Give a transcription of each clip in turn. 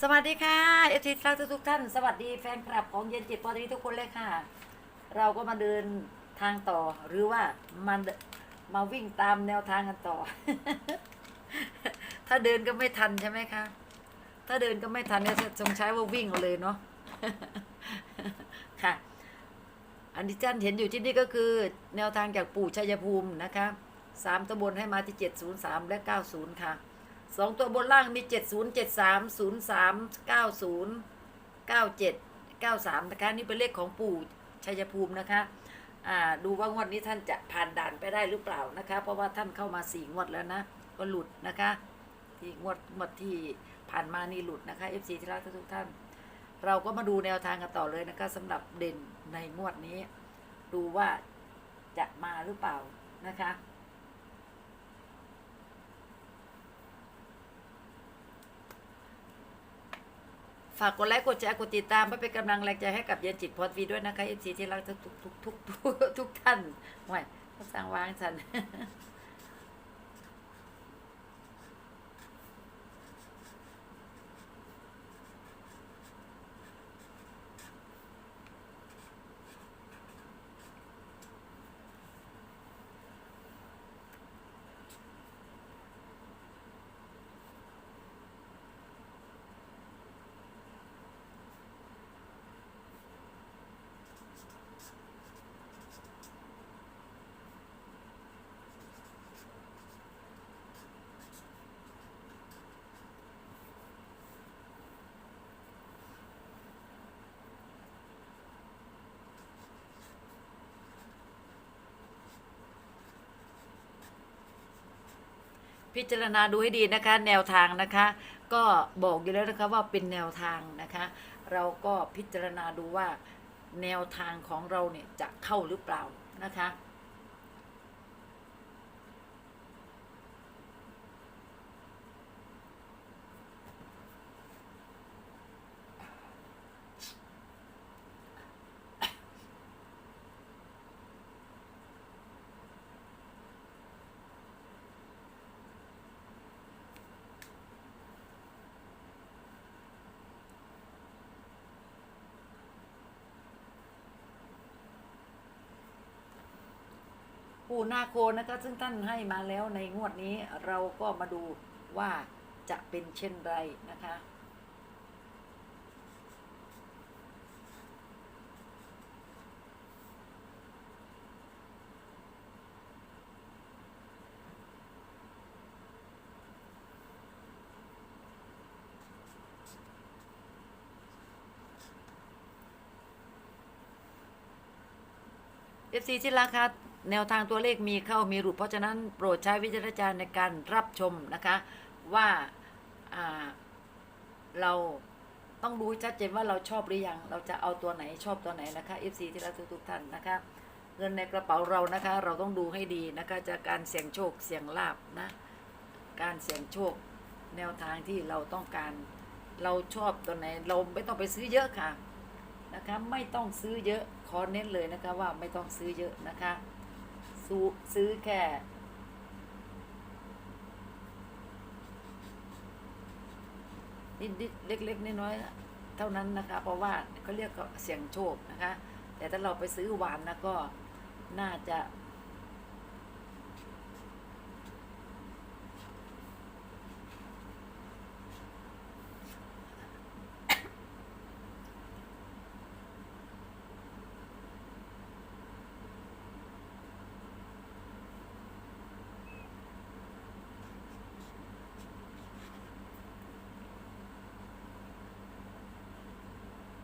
สวัสดีค่ะเอฟซีทักทุกท่าน สวัสดีแฟนคลับของเย็นจิตปอตรีทุกคนเลยค่ะ เราก็มาเดินทางต่อหรือว่ามาเดินมาวิ่งตามแนวทางกันต่อ ถ้าเดินก็ไม่ทันใช่ไหมคะ ถ้าเดินก็ไม่ทันเนี่ยจงใช้ว่าวิ่งเอาเลยเนาะค่ะ อันที่ท่านเห็นอยู่ที่นี่ก็คือ แนวทางจากปู่ชัยภูมินะคะสามตำบลให้มาที่เจ็ดศูนย์สามและเก้าศูนย์ค่ะ สองตัวบนล่างมีเจ็ดศูนย์เจ็ดสามศูนย์สามเก้าศูนย์เก้าเจ็ดเก้าสามนะคะ นี่เป็นเลขของปู่ชัยภูมินะคะอ่าดูว่างวดนี้ท่านจะผ่านด่านไปได้หรือเปล่านะคะ เพราะว่าท่านเข้ามาสี่งวดแล้วนะ ก็หลุดนะคะ ที่งวดงวดที่ผ่านมานี่หลุดนะคะ FC ที่รักทุกท่าน เราก็มาดูแนวทางกันต่อเลยนะคะสำหรับเด่นในงวดนี้ ดูว่าจะมาหรือเปล่านะคะ ฝากกดไลค์กดแชร์กดติดตามเพื่อเป็นกำลังแรงใจให้กับเย็นจิตพอดวีด้วยนะคะเอฟซีที่รักทุกทุกทุกทุกทุกท่านห่วยเขาสั่งวางฉัน พิจารณาดูให้ดีนะคะ แนวทางนะคะ ก็บอกอยู่แล้วนะคะว่าเป็นแนวทางนะคะ เราก็พิจารณาดูว่าแนวทางของเราเนี่ยจะเข้าหรือเปล่านะคะ ปู่นาโคนะคะซึ่งท่านให้มาแล้วในงวดนี้เราก็มาดูว่าจะเป็นเช่นไรนะคะเอฟซีที่รักคะ แนวทางตัวเลขมีเข้ามีหลุดเพราะฉะนั้นโปรดใช้วิจารณญาณในการรับชมนะคะว่าาเราต้องดูให้ชัดเจนว่าเราชอบหรือยัง เราจะเอาตัวไหนชอบตัวไหนนะคะ FC ที่รักทุกท่านนะคะ เงินในกระเป๋าเรานะคะ เราต้องดูให้ดีนะคะจากการเสี่ยงโชคเสี่ยงลาบนะ การเสี่ยงโชคแนวทางที่เราต้องการ เราชอบตัวไหน เราไม่ต้องไปซื้อเยอะค่ะนะคะ ไม่ต้องซื้อเยอะ ขอเน้นเลยนะคะว่าไม่ต้องซื้อเยอะนะคะ ซื้อแค่นิดนิดๆเล็ก ๆ น้อยๆเท่านั้นนะคะ เพราะว่าเขาเรียกเสี่ยงโชคนะคะ แต่ถ้าเราไปซื้อหวานนะก็น่าจะ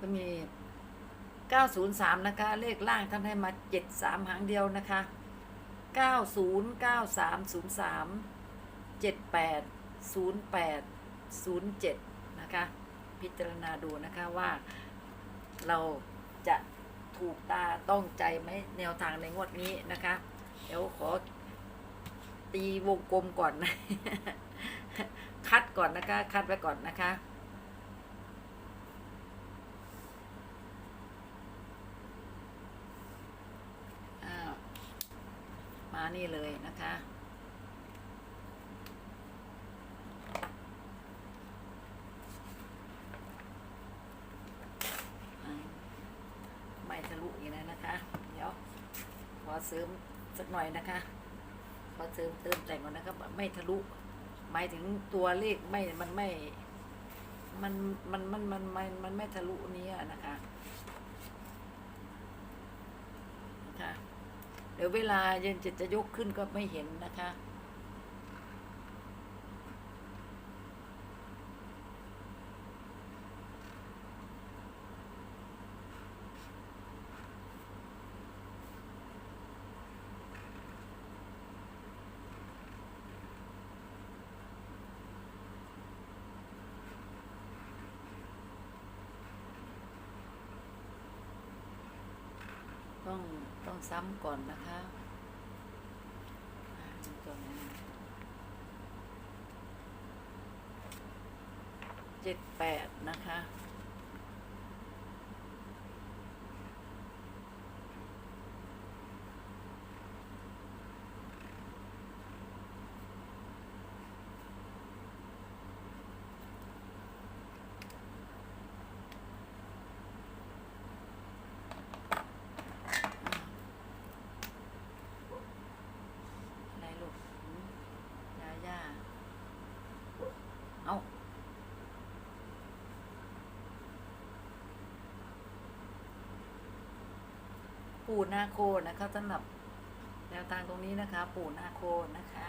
ก็มี 903 นะคะ เลขล่างท่านให้มา 73 หางเดียวนะคะ 90 93 03 78 08 07 นะคะ พิจารณาดูนะคะว่าเราจะถูกตาต้องใจไหมแนวทางในงวดนี้นะคะ เดี๋ยวขอตีวงกลมก่อนนะคัดก่อนนะคะ คัดไว้ก่อนนะคะ นี่เลยนะคะ ไม่ทะลุอีกแล้วนะคะ เดี๋ยว ขอเสริมสักหน่อยนะคะ ขอเสริมเติมแต่งก่อนนะครับไม่ทะลุ หมายถึงตัวเลขไม่ มันไม่ มัน มัน มัน มัน มันไม่ทะลุนี้นะคะ เดี๋ยวเวลาเย็นจะจะยกขึ้นก็ไม่เห็นนะคะ ต้องต้องซ้ำก่อนนะคะอ่าดูก่อนนะเจ็ดแปดนะคะ อะไรลูกหืมยาย่าเอา ปูนาโคนะคะสำหรับแนวทางตรงนี้นะคะ ปูนาโคนะคะ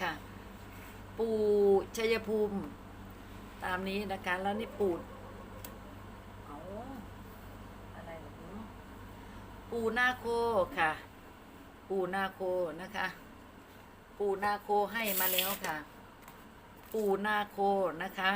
ค่ะ ปูชัยภูมิตามนี้นะคะ แล้วนี่ปูดเอาอะไรหรอปูนาโคค่ะ ปูนาโคนะคะ ปูนาโคให้มาแล้วค่ะ ปูนาโคนะคะ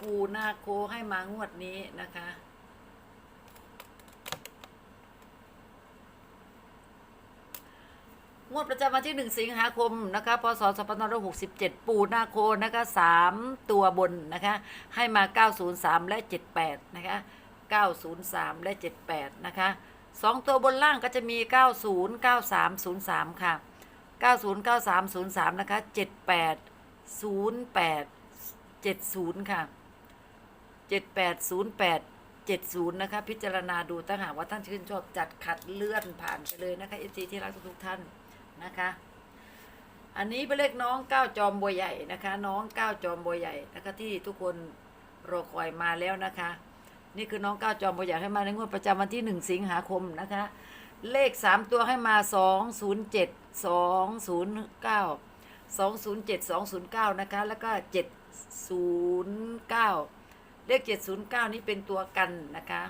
ปูนาโคให้มางวดนี้นะคะ งวดประจำวันที่ 1 สิงหาคมนะคะ พศ 2567 ปูนาโคนะคะ 3 ตัวบนนะคะ ให้มา 903 และ 78 นะคะ 903 และ 78 นะคะ 2 ตัวบนล่างก็จะมี 90 9303 ค่ะ 90 9303 นะคะ 78 08 70 ค่ะ 7808 70 นะคะ พิจารณาดูถ้าหากว่าท่านชื่นชอบจัดขัดเลื่อนผ่านไปเลยนะคะเอซีที่รักทุกท่านนะคะ อันนี้เป็นเลขน้องก้าวจอมบัวใหญ่นะคะ น้องก้าวจอมบัวใหญ่นะคะที่ทุกคนรอคอยมาแล้วนะคะ นี่คือน้องก้าวจอมบัวใหญ่ให้มาในงวดประจำวันที่ 1 สิงหาคมนะคะ เลข 3 ตัวให้มา 207 209 207 209 นะคะ แล้วก็ 709 เลข709นี้เป็นตัวกันนะคะ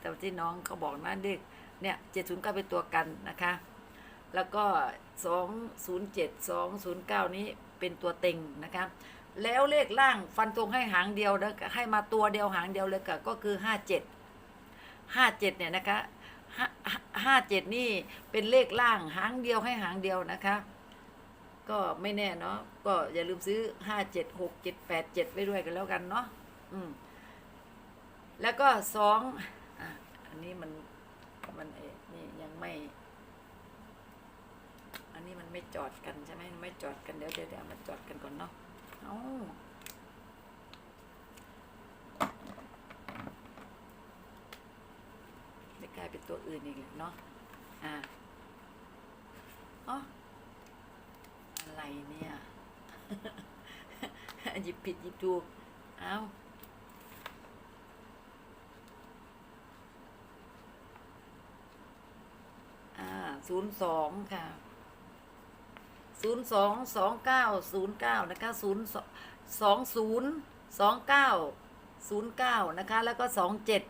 แต่ที่น้องเขาบอกนะเลขเนี่ย709เป็นตัวกันนะคะ แล้วก็207 209นี้เป็นตัวเต็งนะคะแล้วเลขล่างฟันตรงให้หางเดียวนะให้มาตัวเดียวหางเดียวเลยก็ก็คือ57 57เนี่ยนะคะห้าเจ็ดนี่เป็นเลขล่างหางเดียวให้หางเดียวนะคะ ก็ไม่แน่เนาะก็อย่าลืมซื้อ5 7 6 7 8 7ไว้ด้วยกันแล้วกันเนาะ อืม แล้วก็สองอันนี้มันมันเอนี่ยังไม่ อันนี้มันไม่จอดกันใช่ไหมไม่จอดกันเดี๋ยวเดี๋ยวเดี๋ยวมาจอดกันก่อนเนาะเอาไม่กลายเป็นตัวอื่นอีกเนาะอะอ๋ออะไรเนี่ยหยิบผิดหยิบถูกเอาอ่า ศูนย์สองค่ะศูนย์สองสองเก้าศูนย์เก้านะคะศูนย์สองศูนย์สองเก้าศูนย์เก้านะคะ แล้วก็สองเจ็ด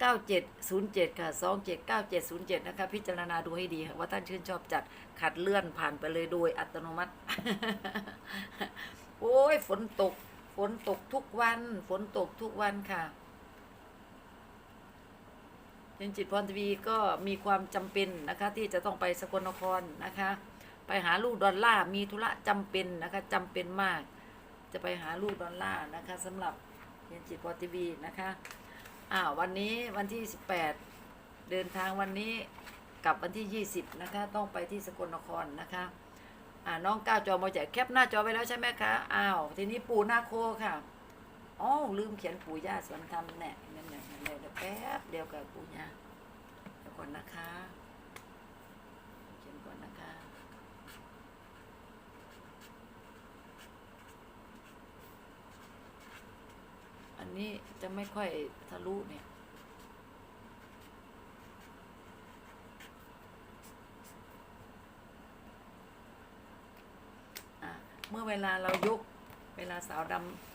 เก้าเจ็ดศูนย์เจ็ดค่ะสองเจ็ดเก้าเจ็ดศูนย์เจ็ดนะคะ พิจารณาดูให้ดีค่ะว่าท่านชื่นชอบจัดขัดเลื่อนผ่านไปเลยโดยอัตโนมัติ โอ้ยฝนตก ฝนตกทุกวัน ฝนตกทุกวันค่ะเจนจิตพรทวีก็มีความจำเป็นนะคะ ที่จะต้องไปสกลนครนะคะ ไปหาลูกดอลล่ามีธุระจำเป็นนะคะจำเป็นมาก จะไปหาลูกดอลล่านะคะสำหรับเจนจิตพรทวีนะคะอ่าวันนี้วันที่ 18 เดินทางวันนี้กลับวันที่ 20 นะคะ ต้องไปที่สกลนครนะคะอ่าน้องก้าวจอมอใหญ่แคปหน้าจอไปแล้วใช่ไหมคะอ้าวทีนี้ปู่นาโคค่ะ อ๋อลืมเขียนปู่ย่าสวนธรรมแน่นั่นแหละนั่นแหละเดี๋ยวแป๊บเดียวกับปู่ย่าเดี๋ยวก่อนนะคะ เขียนก่อนนะคะอันนี้จะไม่ค่อยทะลุเนี่ยเมื่อเวลาเรายกเวลาสาวดำ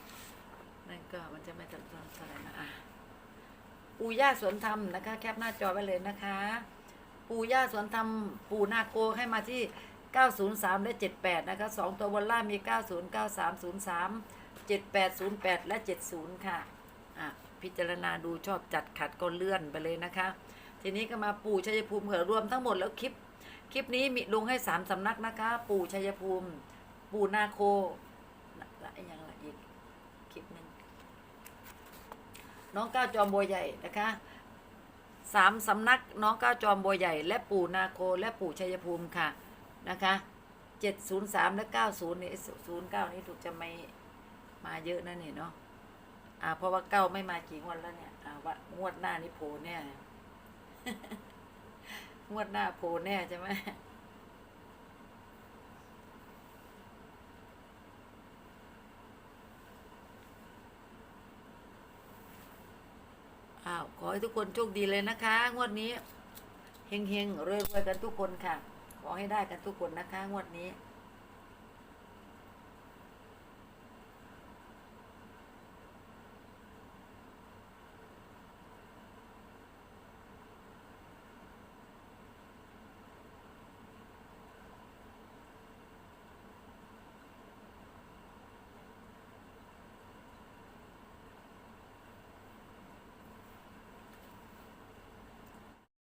นั่นก็มันจะไม่ทะลุเท่าไหร่นะอะปู่ย่าสวนธรรมนะคะ แคปหน้าจอไว้เลยนะคะ ปู่ย่าสวนธรรมปู่นาโกให้มาที่ 903 และ 78 นะคะสองตัวบนล่างมี 90 93 03 7808 และ 70 ค่ะ อะ พิจารณาดูชอบจัดขัดก็เลื่อนไปเลยนะคะ ทีนี้ก็มาปู่ชัยภูมิเหอรวมทั้งหมดแล้วคลิป คลิปนี้มีลงให้สามสำนักนะคะ ปู่ชัยภูมิ ปู่นาโคและอีกอย่างละอีกคลิปหนึ่ง น้องก้าวจอมบัวใหญ่นะคะสามสำนักน้องก้าวจอมบัวใหญ่ และปู่นาโคและปู่ชัยภูมิค่ะนะคะเจ็ดศูนย์สามและเก้าศูนย์นี่ศูนย์เก้านี่ถูกจะไม่มาเยอะนะนี่เนาะอ่าเพราะว่าเก้าไม่มากี่งวดแล้วเนี่ยอ่าว่างวดหน้านี่โผล่แน่งวดหน้าโผล่แน่ใช่ไหม อ้าวขอ ให้ทุกคนโชคดีเลยนะคะ งวดนี้เฮงๆรวยๆกันทุกคนค่ะ ขอให้ได้กันทุกคนนะคะ งวดนี้